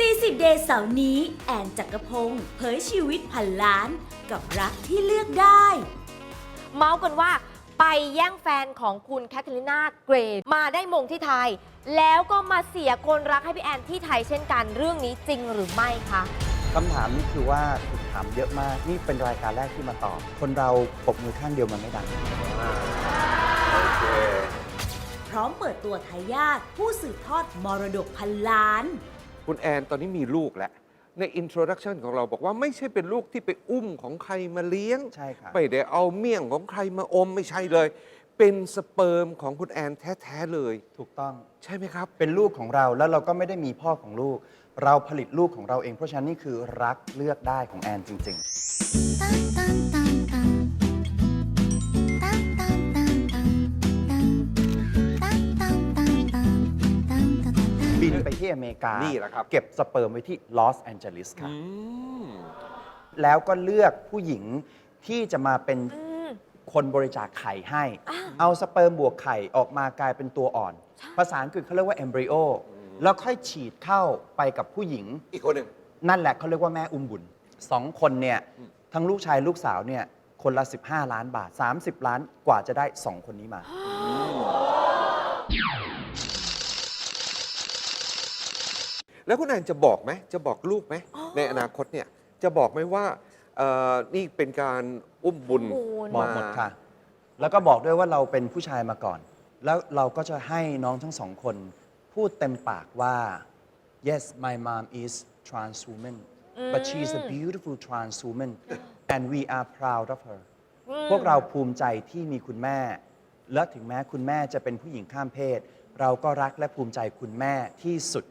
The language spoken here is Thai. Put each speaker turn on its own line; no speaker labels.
ตีสิบเดย์เสาร์นี้ แอนจักรพงศ์เผยชีวิตพันล้าน กับรักที่เลือกได้
เมาส์กันว่าไปแย่งแฟนของคุณแคทเธอรีนาเกรดมาได้มงที่ไทย แล้วก็มาเสียคนรักให้พี่แอนที่ไทยเช่นกันเรื่องนี้จริงหรือไม่คะ
คำถามนี้คือว่าถูกถามเยอะมาก นี่เป็นรายการแรกที่มาตอบ คนเราปรบมือข้างเดียวมันไม่ดัง
พร้อมเปิดตัวทายาทผู้สืบทอดมรดกพันล้าน
คุณแอนตอนนี้มีลูกแล้ว ในอินโทรดักชันของเราบอกว่าไม่ใช่เป็นลูกที่ไปอุ้มของใครมาเลี้ยง
ใช่ครับ
ไม่ได้เอาเมี่ยงของใครมาอมไม่ใช่เลย เป็นสเปิร์มของคุณแอนแท้ๆเลย
ถูกต้อง
ใช่ไหมครับ
เป็นลูกของเราแล้วเราก็ไม่ได้มีพ่อของลูก เราผลิตลูกของเราเองเพราะฉะนั้นนี่คือรักเลือกได้ของแอนจริง ๆ ไปที่อเมริกา
นี่แหละครับ
เก็บสเปิร์มไว้ที่ลอสแอนเจลิสครับ
อืม
แล้วก็เลือกผู้หญิงที่จะมาเป็น
อืม
คนบริจาคไข่ให้เอาสเปิร์มบวกไข่ออกมากลายเป็นตัวอ่อน ภาษาอังกฤษเขาเรียกว่า embryo แล้วค่อยฉีดเข้าไปกับผู้หญิง
อีกคนหนึ่ง
นั่นแหละเขาเรียกว่าแม่อุ้มบุญสองคนเนี่ยทั้งลูกชายลูกสาวเนี่ย คนละ 15 ล้านบาท 30 ล้านกว่าจะได้ 2 คนนี้มา
แล้วคุณแอนจะบอกไหมจะบอกลูกไหมในอนาคตเนี่ยจะบอกไหมว่าเอ่อนี่เป็นการอุ้มบุญ
อุ้มบุญ
บอกหมดค่ะ แล้วก็บอกด้วยว่าเราเป็นผู้ชายมาก่อน แล้วเราก็จะให้น้องทั้งสองคน พูดเต็มปากว่า yes my mom is trans woman but she is a beautiful trans woman and we are proud of her พวกเราภูมิใจที่มีคุณแม่ และถึงแม้คุณแม่จะเป็นผู้หญิงข้ามเพศ เราก็รักและภูมิใจคุณแม่ที่สุด